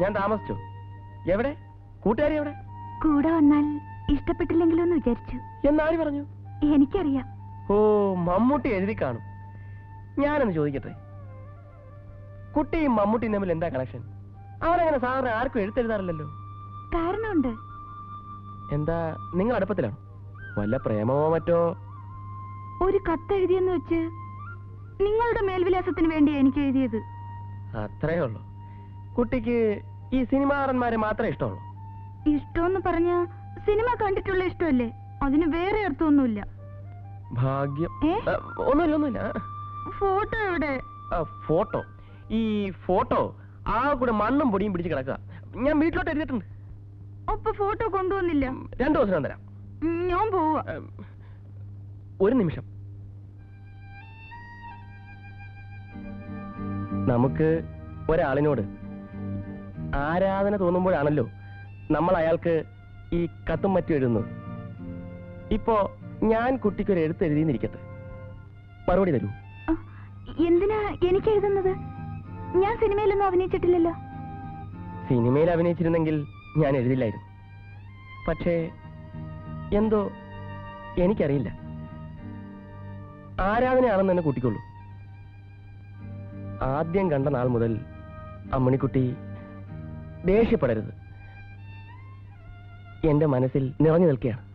ഞാൻ താമസിച്ചു. എവിടെ? കൂട്ടുകാരി എവിടെ? കൂടെ വന്നാൽ ഇഷ്ടപ്പെട്ടില്ലെങ്കിലോ എന്ന് വിചാരിച്ചു. എന്നാര് പറഞ്ഞു? എനിക്കറിയാം. ഓ മമ്മൂട്ടി എഴുതി കാണും. ഞാനൊന്ന് ചോദിക്കട്ടെ? കുട്ടിയും മമ്മൂട്ടിയും തമ്മിൽ എന്താ കണക്ഷൻ അവരങ്ങനെ സാറിന് ആർക്കും എഴുത്തെഴുതാറില്ലല്ലോ. കാരണമുണ്ട്. എന്താ നിങ്ങൾ അടുപ്പത്തിലാണോ? വല്ല പ്രേമമോ മറ്റോ? ഒരു കത്തെഴുതിയെന്ന് വെച്ച് നിങ്ങളുടെ മേൽവിലാസത്തിന് വേണ്ടി എനിക്ക് എഴുതിയത്. അത്രേ ഉള്ളൂ. കുട്ടിക്ക് ഈ സിനിമാറന്മാരെ മാത്രമേ ഇഷ്ടമുള്ളൂ. ഇഷ്ടമെന്ന് പറഞ്ഞ സിനിമ കണ്ടിട്ടുള്ള ഇഷ്ടമല്ലേ? അതിന് വേറെ അർത്ഥമൊന്നുമില്ല. ഭാഗ്യം. ഏ? ഒന്നുമില്ല ഒന്നുമില്ല. ഫോട്ടോ എവിടെ? ആ, ഫോട്ടോ. ഈ ഫോട്ടോ ആ കൂടെ മണ്ണും പൊടിയും പിടിച്ച് കിടക്കുക. ഞാൻ വീട്ടിലോട്ട് എഴുതിയിട്ടുണ്ട്. ഒപ്പ ഫോട്ടോ കൊണ്ടുവന്നില്ല. രണ്ടു ദിവസം ഞാൻ തരാം. ഉം, ഞാൻ പോവാ. ഉം, ഒരു നിമിഷം. നമുക്ക് ഒരാളിനോട് ആരാധന തോന്നുമ്പോഴാണല്ലോ നമ്മൾ അയാൾക്ക് ഈ കത്തും മറ്റും എഴുതുന്നത്. ഇപ്പോ ഞാൻ കുട്ടിക്കൊരു എഴുത്ത് എഴുതിയിരിക്കട്ടെ. മറുപടി തരൂ. എന്തിനാ എനിക്ക് എഴുതുന്നത്? ഞാൻ സിനിമയിലൊന്നും അഭിനയിച്ചിട്ടില്ലല്ലോ. സിനിമയിൽ അഭിനയിച്ചിരുന്നെങ്കിൽ ഞാൻ എഴുതില്ലായിരുന്നു. പക്ഷേ എന്തോ എനിക്കറിയില്ല. ആരാധനയാണെന്ന് തന്നെ കൂട്ടിക്കൊള്ളൂ. ആദ്യം കണ്ട നാൾ മുതൽ അമ്മണിക്കുട്ടി ദേഷ്യപ്പെടരുത്. എന്റെ മനസ്സിൽ നിറഞ്ഞു നിൽക്കുകയാണ്.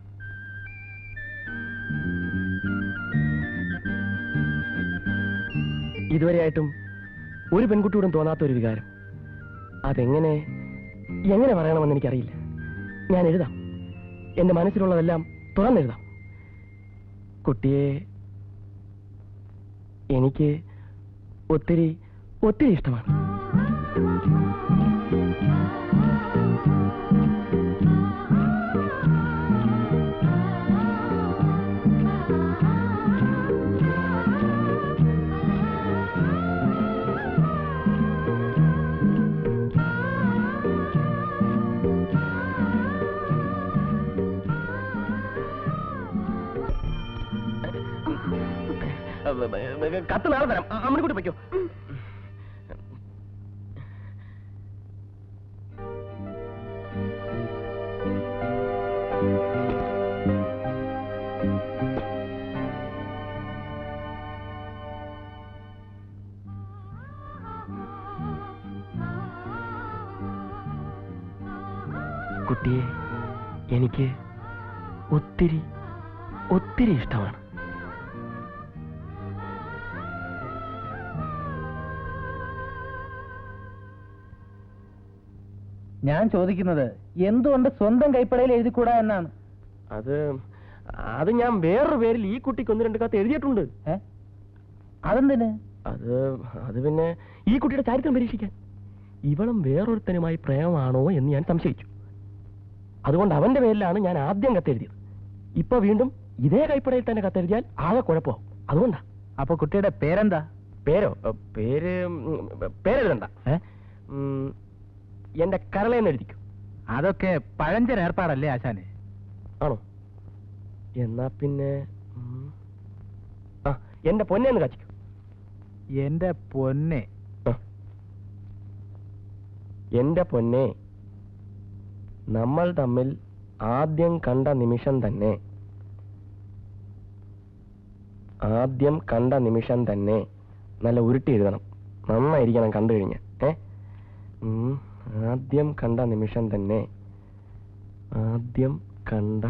ഇതുവരെയായിട്ടും ഒരു പെൺകുട്ടിയോടും തോന്നാത്ത ഒരു വികാരം. അതെങ്ങനെ എങ്ങനെ പറയണമെന്ന് എനിക്കറിയില്ല. ഞാൻ എഴുതാം. എന്റെ മനസ്സിലുള്ളതെല്ലാം തുറന്നെഴുതാം കുട്ടിയെ എനിക്ക് ഒത്തിരി ഒത്തിരി ഇഷ്ടമാണ്. കത്ത് നാളെ തരാം. അമ്മണിക്കുട്ടി വയ്ക്കോ കുട്ടിയെ എനിക്ക് ഒത്തിരി ഒത്തിരി ഇഷ്ടമാണ്. ഞാൻ ചോദിക്കുന്നത് എന്തുകൊണ്ട് സ്വന്തം കൈപ്പടയിൽ എഴുതിക്കൂടാ എന്നാണ്? അത് അത് ഞാൻ വേറൊരു പേരിൽ ഈ കുട്ടിക്ക് ഒന്ന് രണ്ട് കത്ത് എഴുതിയിട്ടുണ്ട്. അതെന്തിന്? അത് അത് പിന്നെ ഈ കുട്ടിയുടെ ചരിത്രം പരീക്ഷിക്കാൻ. ഇവളും വേറൊരുത്തനുമായി പ്രേമമാണോ എന്ന് ഞാൻ സംശയിച്ചു. അതുകൊണ്ട് അവന്റെ പേരിലാണ് ഞാൻ ആദ്യം കത്തെഴുതിയത് ഇപ്പൊ വീണ്ടും ഇതേ കൈപ്പടയിൽ തന്നെ കത്തെഴുതിയാൽ ആകെ കുഴപ്പമാവും. അതുകൊണ്ടാ. അപ്പൊ കുട്ടിയുടെ പേരെന്താ? പേരോ? പേര് പേരെഴുതണ്ട. എന്റെ കരളേന്ന് എഴുതിക്കും. അതൊക്കെ പഴഞ്ചൻ ഏർപ്പാടല്ലേ ആശാനെ? ആണോ? എന്നാ പിന്നെ എന്റെ ആ എന്റെ പൊന്നെന്ന് കാച്ചിക്കും. എന്റെ പൊന്നെ. എന്റെ പൊന്നെ നമ്മൾ തമ്മിൽ ആദ്യം കണ്ട നിമിഷം തന്നെ ആദ്യം കണ്ട നിമിഷം തന്നെ നല്ല ഉരുട്ടി എഴുതണം. നന്നായിരിക്കണം കണ്ടു കഴിഞ്ഞ ഏ? ഉം, ആദ്യം കണ്ട നിമിഷം തന്നെ. ആദ്യം കണ്ട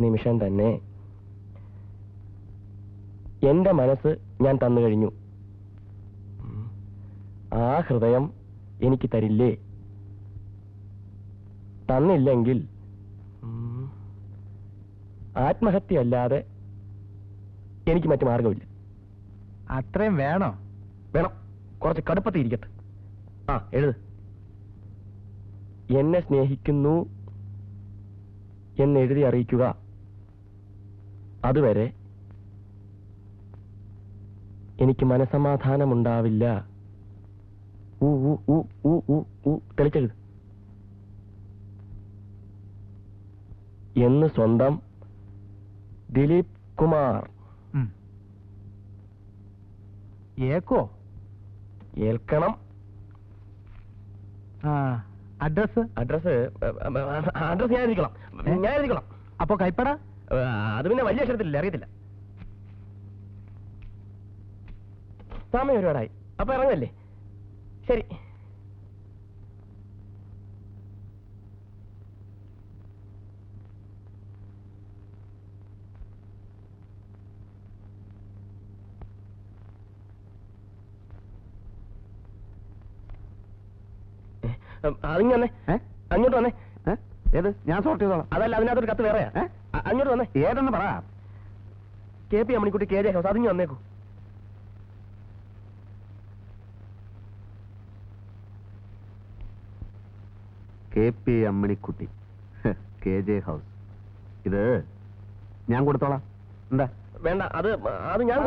നിമിഷം തന്നെ. എന്റെ മനസ്സ് ഞാൻ തന്നു കഴിഞ്ഞു. ആ ഹൃദയം എനിക്ക് തരില്ലേ? തന്നില്ലെങ്കിൽ ആത്മഹത്യയല്ലാതെ ആത്മഹത്യ അല്ലാതെ എനിക്ക് മറ്റു മാർഗമില്ല. അത്രയും വേണോ? വേണം. കുറച്ച് കടുപ്പത്തിൽ ഇരിക്കട്ടെ. ആ എഴുത്. എന്നെ സ്നേഹിക്കുന്നു എന്നെഴുതി അറിയിക്കുക. അതുവരെ എനിക്ക് മനസമാധാനമുണ്ടാവില്ല. ഊ ഊ ഊ ഊ ഊ ഊ. തെളിച്ചെഴുത്. എന്ന് സ്വന്തം ദിലീപ് കുമാർ. ഏക്കോ? ഏൽക്കണം. അഡ്രസ് അഡ്രസ് അഡ്രസ് ഞാൻ എഴുതിക്കോളാം. ഞാൻ എഴുതിക്കോളാം. അപ്പൊ കൈപ്പട? അത് പിന്നെ വലിയ അക്ഷരത്തിലില്ല അറിയത്തില്ല. സമയം ഒരുപാടായി. അപ്പൊ ഇറങ്ങല്ലേ? ശരി ഏ, അതിങ്ങ് വന്നേ. അങ്ങോട്ട് വന്നേ. ഏത്? ഞാൻ സോർട്ട് ചെയ്തോളാം. അതല്ല അതിനകത്തൊരു കത്ത് വേറെയാ? അ- അങ്ങോട്ട് വന്നേ. ഏതെന്ന് പറ. K P Ammanikutty K J house അതിങ്ങ് വന്നേക്കൂ. K P Ammanikutty. K J house ഇത് ഞാൻ കൊടുത്തോളാം. എന്താ? വേണ്ട അത് അത് ഞാൻ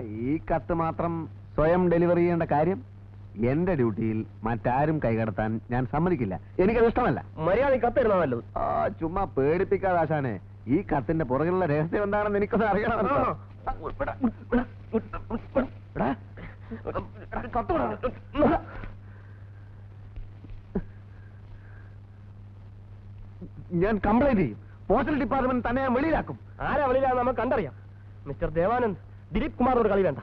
ഈ കത്ത് മാത്രം സ്വയം ഡെലിവറി ചെയ്യേണ്ട കാര്യം എന്റെ ഡ്യൂട്ടിയിൽ മറ്റാരും കൈകടത്താൻ ഞാൻ സമ്മതിക്കില്ല. എനിക്കത് ഇഷ്ടമല്ല. മര്യാദ കത്ത് തരുന്ന നല്ലത്. ആ ചുമ്മാ പേടിപ്പിക്കാതെ ആശാനെ ഈ കത്തിന്റെ പുറകിലുള്ള രഹസ്യം എന്താണെന്ന് എനിക്കൊന്ന് അറിയണമല്ലോ. കത്ത് വിടാ. ഞാൻ കംപ്ലൈന്റ് ചെയ്യും. പോസ്റ്റൽ ഡിപ്പാർട്ട്മെന്റ് തന്നെ ഞാൻ വെളിയിലാക്കും. ആരാ വെളിയിലാന്ന് നമുക്ക് കണ്ടറിയാം. മിസ്റ്റർ ദേവാനന്ദ് ദിലീപ് കുമാറിനോട് കളി വേണ്ട.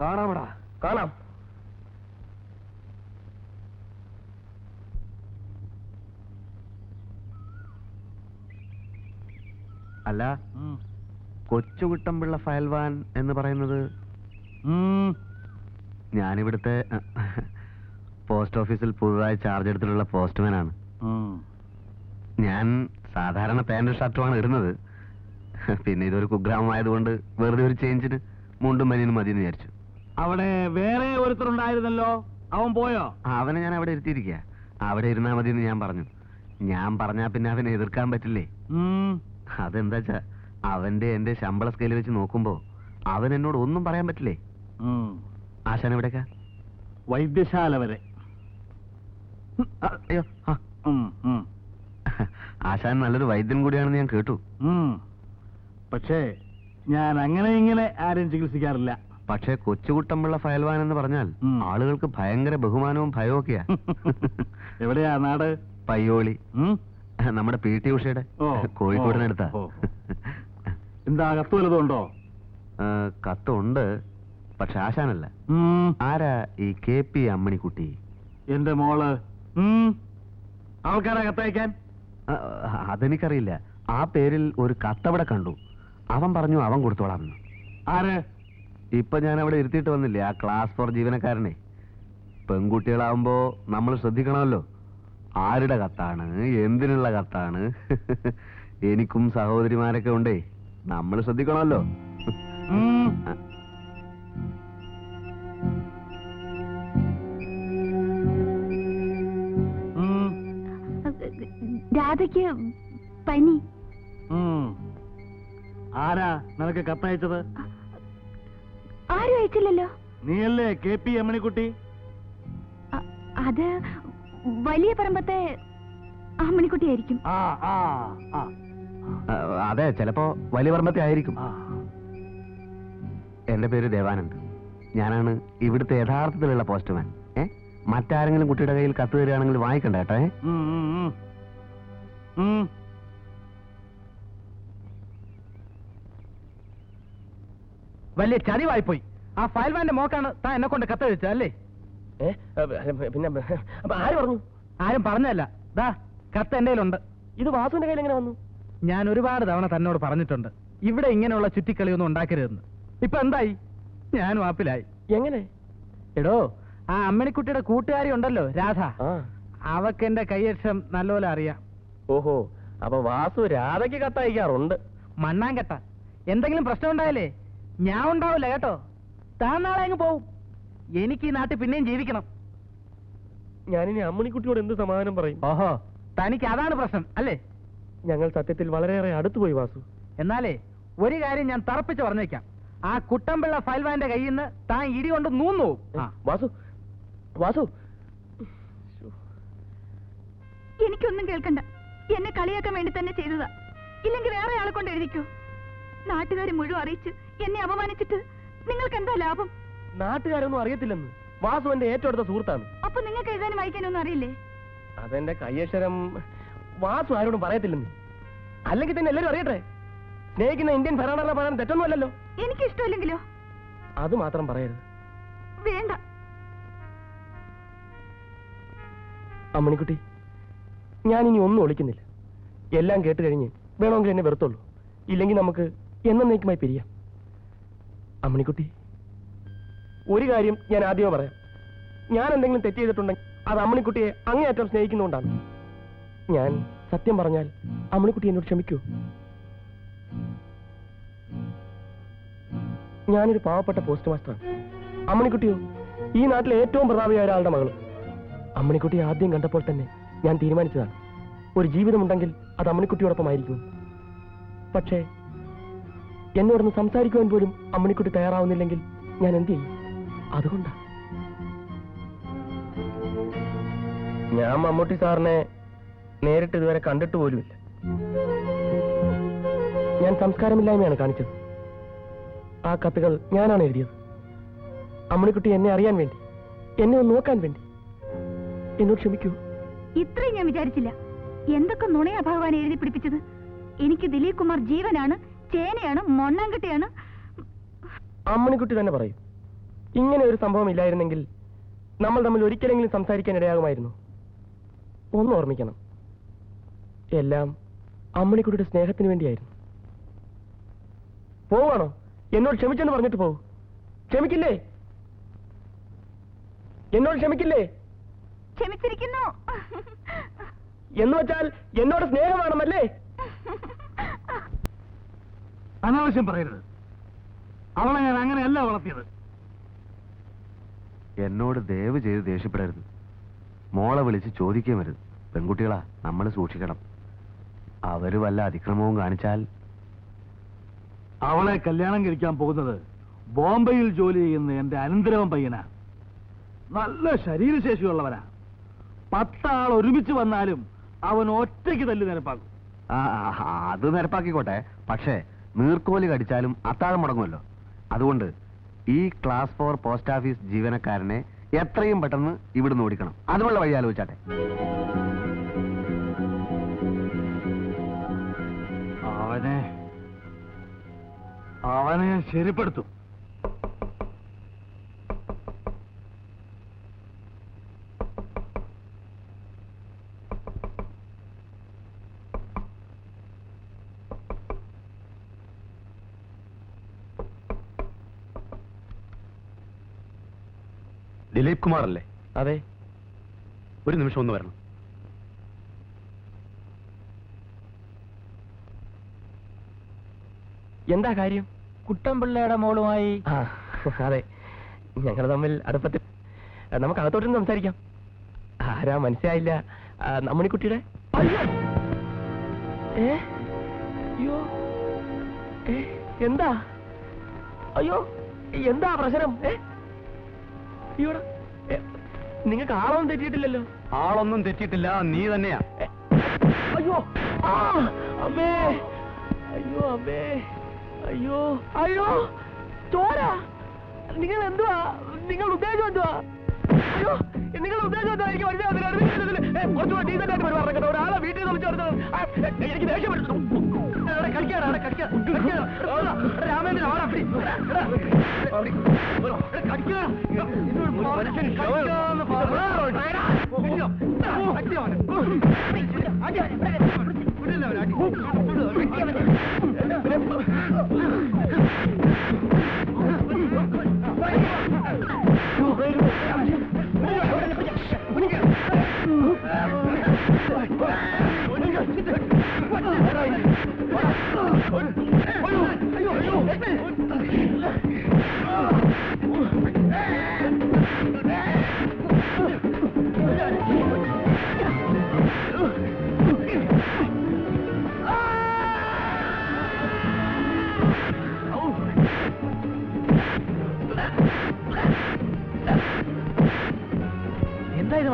കാണാമടാ. കാണാം. അല്ല കൊച്ചുകുട്ടമ്പിള്ള ഫയൽവാൻ എന്ന് പറയുന്നത് ഞാനിവിടുത്തെ പോസ്റ്റ് ഓഫീസിൽ പുതുതായി ചാർജ് എടുത്തിട്ടുള്ള പോസ്റ്റ്മാനാണ്. ഞാൻ സാധാരണ പാന്റും ഷർട്ടുമാണ് ഇടുന്നത്. പിന്നെ ഇതൊരു കുഗ്രാമമായതുകൊണ്ട് വെറുതെ ഒരു ചേഞ്ചിന് മുണ്ടും മനിനും മതി എന്ന് വിചാരിച്ചു. അവിടെ വേറെ ഒരുത്തരുണ്ടായിരുന്നല്ലോ? അവൻ പോയോ? അവനെ ഞാൻ അവിടെ ഇരുത്തിയിരിക്ക. അവിടെ ഇരുന്നാ മതിയെന്ന് ഞാൻ പറഞ്ഞു. ഞാൻ പറഞ്ഞാ പിന്നെ അവനെ എതിർക്കാൻ പറ്റില്ലേ? അതെന്താച്ചാ അവന്റെ എന്റെ ശമ്പള സ്കെയിൽ വെച്ച് നോക്കുമ്പോ അവൻ എന്നോട് ഒന്നും പറയാൻ പറ്റില്ലേ? ആശാൻ എവിടേക്കാ വൈദ്യശാല വരെ. അയ്യോ. ആശാൻ നല്ലൊരു വൈദ്യൻ കൂടിയാണെന്ന് ഞാൻ കേട്ടു. പക്ഷേ ഞാൻ അങ്ങനെ ഇങ്ങനെ ആരും ചികിത്സിക്കാറില്ല. പക്ഷേ കൊച്ചുകുട്ടമ്പിള്ള ഫയൽവാൻ എന്ന് പറഞ്ഞാൽ ആളുകൾക്ക് ഭയങ്കര ബഹുമാനവും ഭയവും ഒക്കെയാ എവിടെയാ നാട്? പയ്യോളി. നമ്മുടെ പി ടി ഉഷയുടെ കോഴിക്കോടിനടുത്താ. എന്താ കത്ത് വല്ലതുണ്ടോ കത്തുണ്ട് പക്ഷെ ആശാനല്ല. ആരാ ഈ കെ പി അമ്മണിക്കുട്ടി? എന്റെ മോൾ. ആൾക്കാരാ കത്തയക്കാൻ? അതെനിക്കറിയില്ല. ആ പേരിൽ ഒരു കത്തവിടെ കണ്ടു. അവൻ പറഞ്ഞു അവൻ കൊടുത്തോളാം ആര്? ഇപ്പൊ ഞാൻ അവിടെ ഇരുത്തിയിട്ട് വന്നില്ലേ ആ ക്ലാസ് ഫോർ ജീവനക്കാരനെ? പെൺകുട്ടികളാവുമ്പോ നമ്മൾ ശ്രദ്ധിക്കണമല്ലോ. ആരുടെ കത്താണ്? എന്തിനുള്ള കത്താണ്? എനിക്കും സഹോദരിമാരൊക്കെ ഉണ്ടേ നമ്മൾ ശ്രദ്ധിക്കണമല്ലോ. രാധയ്ക്ക് പനി. ആരാ നിനക്ക് കത്തയച്ചത്? ആരും അയച്ചില്ലല്ലോ. നീയല്ലേ കെ പി അമ്മണിക്കുട്ടി? അത് വലിയ പറമ്പത്തെ ആ ആ ആ. ആ, അതെ ചിലപ്പോ വലിയ പറമ്പത്തെ ആയിരിക്കും. ആ. എന്റെ പേര് ദേവാനന്ദ്. ഞാനാണ് ഇവിടുത്തെ യഥാർത്ഥത്തിലുള്ള പോസ്റ്റ്മാൻ. ഏ? മറ്റാരെങ്കിലും കുട്ടിയുടെ കയ്യിൽ കത്ത് തരികയാണെങ്കിൽ വാങ്ങിക്കണ്ട കേട്ടോ ഏ? വലിയ ചതിവായിപ്പോയി. ആ ഫയൽമാന്റെ മോക്കാണ് താൻ എന്നെ കൊണ്ട് കത്തഴിച്ചത് അല്ലേ? പിന്നെ ആര് പറഞ്ഞു? ആരും പറഞ്ഞല്ല ദാ കത്ത് എന്റെ കയ്യിലുണ്ട്. ഇത് വാസുവിന്റെ കയ്യിൽ എങ്ങനെ വന്നു? ഞാൻ ഒരുപാട് തവണ തന്നോട് പറഞ്ഞിട്ടുണ്ട്. ഇവിടെ ഇങ്ങനെയുള്ള ചുറ്റിക്കളിയൊന്നും ഉണ്ടാക്കരുതെന്ന്. ഇപ്പൊ എന്തായി? ഞാൻ വാപ്പിലായി എങ്ങനെ? എടോ ആ അമ്മണിക്കുട്ടിയുടെ കൂട്ടുകാരി ഉണ്ടല്ലോ രാധ. അവക്ക് എന്റെ കൈയക്ഷം നല്ലപോലെ അറിയാം. ഓഹോ അപ്പൊ വാസു രാധയ്ക്ക് കത്തയക്കാറുണ്ട്. മണ്ണാങ്കട്ട. എന്തെങ്കിലും പ്രശ്നം ഉണ്ടായാലേ? ഞാൻ ഉണ്ടാവില്ല കേട്ടോ. താൻ നാളെ അങ്ങ് പോവും. എനിക്ക് ഈ നാട്ടിൽ പിന്നെയും ജീവിക്കണം. ഞാനിനി അമ്മണിക്കുട്ടിയോട് എന്ത് സമാധാനം പറയും? ഓഹോ തനിക്ക് അതാണ് പ്രശ്നം അല്ലേ? ഞങ്ങൾ സത്യത്തിൽ വളരെയേറെ അടുത്തുപോയി വാസു. എന്നാലേ ഒരു കാര്യം ഞാൻ തറപ്പിച്ച് പറഞ്ഞേക്കാം. ആ കുട്ടമ്പിള്ള ഫയൽവാന്റെ കയ്യിൽ നിന്ന് താൻ ഇടി കൊണ്ട് നൂന്നു. വാസു വാസു. എനിക്കൊന്നും കേൾക്കണ്ട. എന്നെ കളിയാക്കാൻ വേണ്ടി തന്നെ ചെയ്തതാ. ഇല്ലെങ്കിൽ വേറെ ആളെ കൊണ്ട് എഴുതിക്കോ. നാട്ടുകാരെ മുഴുവൻ അറിയിച്ച് എന്നെ അപമാനിച്ചിട്ട് നിങ്ങൾക്ക് എന്താ ലാഭം? നാട്ടുകാരൊന്നും അറിയത്തില്ലെന്ന്. വാസു എന്റെ ഏറ്റവും അടുത്ത സുഹൃത്താണ്. അപ്പൊ നിങ്ങൾക്ക് എഴുതാനും വായിക്കാനൊന്നും അറിയില്ലേ? അതെന്റെ കയ്യക്ഷരം വാസു ആരോടും പറയത്തില്ലെന്ന്. അല്ലെങ്കിൽ തന്നെ എല്ലാരും അറിയട്ടെ? സ്നേഹിക്കുന്ന ഇന്ത്യൻ ഭരണഘടന പറയാൻ തെറ്റൊന്നുമല്ലോ എനിക്ക് ഇഷ്ടമില്ലെങ്കിലോ അത് മാത്രം പറയരുത്. വേണ്ട. അമ്മണിക്കുട്ടി ഞാൻ ഇനി ഒന്നും ഒളിക്കുന്നില്ല. എല്ലാം കേട്ട് കഴിഞ്ഞ് വേണമെങ്കിൽ എന്നെ വെറുത്തുള്ളൂ ഇല്ലെങ്കിൽ നമുക്ക് എന്നേക്കുമായി പിരിയാം. അമ്മണിക്കുട്ടി. ഒരു കാര്യം ഞാൻ ആദ്യമേ പറയാം. ഞാൻ എന്തെങ്കിലും തെറ്റ് ചെയ്തിട്ടുണ്ടെങ്കിൽ അത് അമ്മണിക്കുട്ടിയെ അങ്ങേയറ്റം സ്നേഹിക്കുന്നതുകൊണ്ടാണ്. ഞാൻ സത്യം പറഞ്ഞാൽ അമ്മണിക്കുട്ടി എന്നോട് ക്ഷമിക്കൂ. ഞാനൊരു പാവപ്പെട്ട പോസ്റ്റ് മാസ്റ്ററാണ് അമ്മണിക്കുട്ടിയോ? ഈ നാട്ടിലെ ഏറ്റവും പ്രതാപിയായ ഒരാളുടെ മകൾ അമ്മണിക്കുട്ടി ആദ്യം കണ്ടപ്പോൾ തന്നെ ഞാൻ തീരുമാനിച്ചതാണ്. ഒരു ജീവിതമുണ്ടെങ്കിൽ അത് അമ്മണിക്കുട്ടിയോടൊപ്പമായിരിക്കും. പക്ഷേ എന്നോടൊന്ന് സംസാരിക്കുവാൻ പോലും അമ്മണിക്കുട്ടി തയ്യാറാവുന്നില്ലെങ്കിൽ ഞാൻ എന്ത് ചെയ്യും? അതുകൊണ്ടാ. ഞാൻ മമ്മൂട്ടി സാറിനെ നേരിട്ട് ഇതുവരെ കണ്ടിട്ട് പോലുമില്ല. ഞാൻ സംസ്കാരമില്ലായ്മയാണ് കാണിച്ചത്. ആ കത്തുകൾ ഞാനാണ് എഴുതിയത്. അമ്മണിക്കുട്ടി എന്നെ അറിയാൻ വേണ്ടി എന്നെ ഒന്ന് നോക്കാൻ വേണ്ടി. എന്നോട് ക്ഷമിക്കൂ. ഇത്രയും ഞാൻ വിചാരിച്ചില്ല. എന്തൊക്കെ നുണയാ ഭഗവാൻ എഴുതി പിടിപ്പിച്ചത്? എനിക്ക് ദിലീപ് കുമാർ ജീവനാണ് ചേനയാണ് മൊണ്ണാങ്കട്ടിയാണ്. അമ്മണിക്കുട്ടി തന്നെ പറയും. ഇങ്ങനെ ഒരു സംഭവം ഇല്ലായിരുന്നെങ്കിൽ നമ്മൾ തമ്മിൽ ഒരിക്കലെങ്കിലും സംസാരിക്കാൻ ഇടയാകുമായിരുന്നു ഒന്ന് ഓർമ്മിക്കണം. എല്ലാം അമ്മണിക്കുട്ടിയുടെ സ്നേഹത്തിന് വേണ്ടിയായിരുന്നു. പോവാണോ? എന്നോട് ക്ഷമിച്ചെന്ന് പറഞ്ഞിട്ട് പോവും ക്ഷമിക്കില്ലേ? എന്നോട് ക്ഷമിക്കില്ലേ? ക്ഷമിച്ചിരിക്കുന്നു. എന്ന് വെച്ചാൽ എന്നോട് സ്നേഹമാണെന്നല്ലേ അനാവശ്യം പറയരുത്. അവളെ ഞാൻ അങ്ങനെയല്ല വളർത്തിയത്. എന്നോട് ദയവ് ചെയ്ത് ദേഷ്യപ്പെടരുത്. മോളെ വിളിച്ച് ചോദിക്കുകയും വരുത് പെൺകുട്ടികളാ നമ്മൾ സൂക്ഷിക്കണം. അവർ വല്ല അതിക്രമവും കാണിച്ചാൽ അവളെ കല്യാണം കഴിക്കാൻ പോകുന്നത് ബോംബെയിൽ ജോലി ചെയ്യുന്ന എന്റെ അനന്തരവൻ പയ്യനാ. നല്ല ശരീരശേഷിയുള്ളവനാ. പത്താൾ ഒരുമിച്ച് വന്നാലും അവൻ ഒറ്റയ്ക്ക് തല്ലി നിരപ്പാക്കും അത് നിരപ്പാക്കിക്കോട്ടെ. പക്ഷേ നീർക്കോലി കടിച്ചാലും അത്താഴം മുടങ്ങുമല്ലോ. അതുകൊണ്ട് ഈ ക്ലാസ് ഫോർ പോസ്റ്റ് ഓഫീസ് ജീവനക്കാരനെ എത്രയും പെട്ടെന്ന് ഇവിടുന്ന് ഓടിക്കണം. അതിനുള്ള വഴി ആലോചിച്ചാട്ടെ. അവനെ അവനെ ശരിപ്പെടുത്തും. ദിലീപ് കുമാർ അല്ലേ അതെ. ഒരു നിമിഷം ഒന്ന് വരണം. എന്താ കാര്യം? കുട്ടൻപിള്ളയുടെ മോളുമായി? ആ അതെ. ഞങ്ങൾ തമ്മിൽ അടുപ്പത്തിൽ നമുക്ക് അകത്തോട്ടൊന്ന് സംസാരിക്കാം. ആരാ മനസ്സിലായില്ല. നമ്മുടെ നമ്മണിക്കുട്ടിയുടെ അയ്യോ! ഏ? എന്താ? അയ്യോ എന്താ പ്രശ്നം? ഏ? നിങ്ങൾക്ക് ആളൊന്നും തെറ്റിയിട്ടില്ലല്ലോ? ആളൊന്നും തെറ്റിയിട്ടില്ല നീ തന്നെയാ. അയ്യോ ആ അമ്മേ അയ്യോ അമ്മേ അയ്യോ അയ്യോ ചോര. നിങ്ങൾ എന്തുവാ? നിങ്ങൾ ഉദ്ദേശം എന്തുവാ? അയ്യോ നിങ്ങൾ ഉദ്ദേശം എന്തായിരിക്കും ഇതിൽ, കുറച്ചുകൂടെ decent ആയിട്ട് പെരുമാറണം കേട്ടോ. ഒരാളെ വീട്ടിൽ നിന്ന് വിളിച്ചു. എനിക്ക് ദേഷ്യം. അവിടെ കളിക്കാണ്, അവിടെ കളിക്കാ- കളിക്കാണ്. എടാ, രാമേന്ദ്രൻ, വാടാ, പിടി. എടാ, എടാ, പിടി. എടാ, മനുഷ്യൻ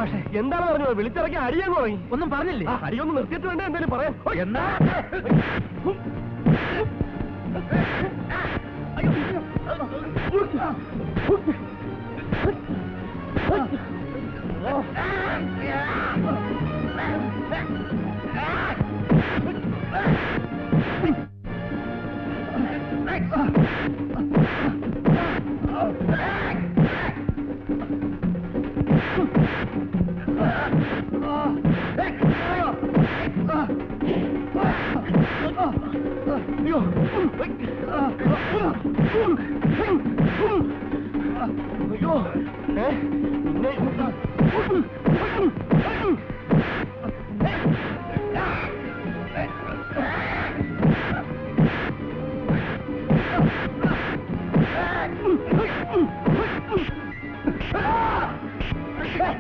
മാഷേ. എന്താണ് പറഞ്ഞത്? വിളിച്ചിറക്കി അടിയാൻ തുടങ്ങി ഒന്നും പറഞ്ഞില്ലേ? അടിയൊന്ന് നിർത്തിയിട്ട് വേണ്ട? എന്തെങ്കിലും പറയാൻ. എന്താ അയ്യോ. 아이고,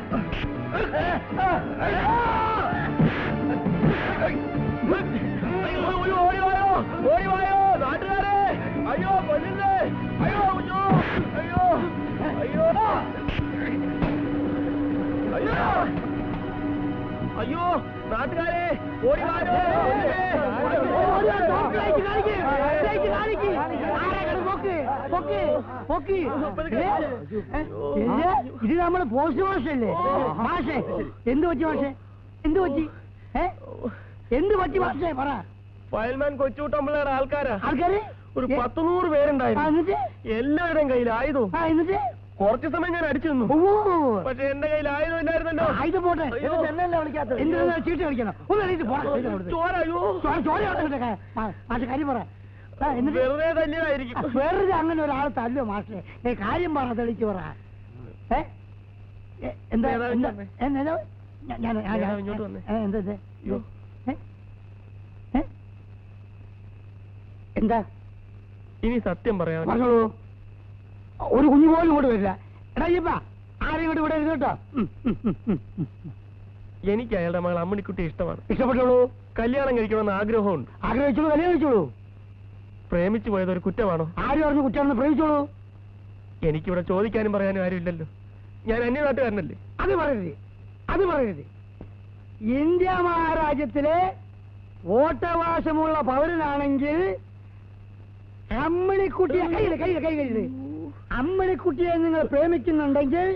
어려, 어려워요. 어려워요. 나도 나래. 아유, 멀린데. 아유, 아유, 아유, 아유, 아유, 아유, 나도 가래. 머리 마려. 머리 마려. 머리 마려. 머리 마려. 머리 마려. ഓടി പൊക്കി. ഇത് നമ്മൾ പോസ്റ്റ് മാഷല്ലേ മാഷേ എന്ത് പറ്റി മാഷേ? എന്ത് പറ്റി? ഏ? എന്ത് പറ്റി മാഷേ? പറ. ഫയൽമാൻ കൊച്ചുകൂട്ടമ്പിള്ളയുടെ ആൾക്കാരാ. ആൾക്കാര്? ഒരു? പത്ത് നൂറ് പേരുണ്ടായിരുന്നു. എല്ലാവരുടെയും കയ്യിൽ ആയുധവും എന്നിട്ട്? കുറച്ച് സമയം ഞാൻ അടിച്ചു നിന്നു. പക്ഷെ എന്റെ കയ്യിൽ ആയുധം ഇല്ലായിരുന്നല്ലോ. ആയുധം പോട്ടെ. എന്തിനാ ചീട്ട് കളിക്കണം ഒന്ന് ചോര ചോര കാര്യം പറ. വെറുതെ തന്നെയായിരിക്കും ആ, വെറുതെ അങ്ങനെ ഒരാളെ തല്ലോ മാഷെ? ഏ, കാര്യം പറ തെളിച്ച് പറ. ഏ? എന്താ എന്താ? എന്താ? എന്താ? ഇനി സത്യം പറയാം പറഞ്ഞോളൂ ഒരു കുഞ്ഞു പോലും ഇങ്ങോട്ട് വരില്ല. എടാ ഇപ്പ ആരെയും ഇങ്ങോട്ട് ഇവിടെ കേട്ടോ. എനിക്ക് അയാളുടെ മകൾ അമ്മണിക്കുട്ടി ഇഷ്ടമാണ്. ഇഷ്ടപ്പെട്ടോളൂ? കല്യാണം കഴിക്കണമെന്ന് ആഗ്രഹമുണ്ട്. ആഗ്രഹിച്ചോളൂ കല്യാണം കഴിച്ചോളൂ. പ്രേമിച്ചു പോയത് ഒരു കുറ്റമാണോ? ആര് പറഞ്ഞു കുറ്റമാണെന്ന് പ്രേമിച്ചോളൂ? എനിക്കിവിടെ ചോദിക്കാനും പറയാനും ആരുമില്ലല്ലോ. ഞാൻ അന്യനാട്ടുകാരനല്ലേ? അത് പറയരുത്. അത് പറയരുത്. ഇന്ത്യ മഹാരാജ്യത്തിലെ വോട്ടവകാശമുള്ള പൗരനാണെങ്കിൽ അമ്മണിക്കുട്ടിയെ കയ്യിൽ കയ്യിൽ കൈ കയ്യിൽ. അമ്മണിക്കുട്ടിയെ നിങ്ങൾ പ്രേമിക്കുന്നുണ്ടെങ്കിൽ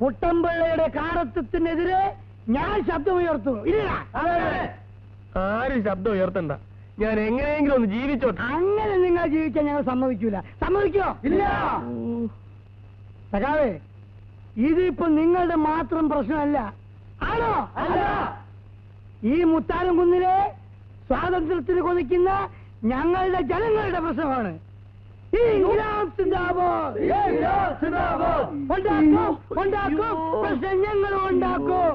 കുട്ടമ്പിള്ളയുടെ കാരത്വത്തിനെതിരെ ഞാൻ ശബ്ദമുയർത്തും ഇല്ല ആരും ശബ്ദം ഉയർത്തണ്ട ഞാൻ എങ്ങനെയെങ്കിലും ഒന്ന് ജീവിച്ചോട്ടെ. അങ്ങനെ നിങ്ങൾ ജീവിക്കാൻ ഞങ്ങൾ സമ്മതിക്കൂല. സമ്മതിക്കോ? ഇല്ല. സഖാവേ ഇതിപ്പോ നിങ്ങളുടെ മാത്രം പ്രശ്നമല്ല. ആണോ? അല്ല. ഈ മുത്താരം കുന്നിലെ സ്വാതന്ത്ര്യത്തിന് കൊതിക്കുന്ന ഞങ്ങളുടെ ജനങ്ങളുടെ പ്രശ്നമാണ്. ഉണ്ടാക്കും പ്രശ്നം ഞങ്ങൾ ഉണ്ടാക്കും.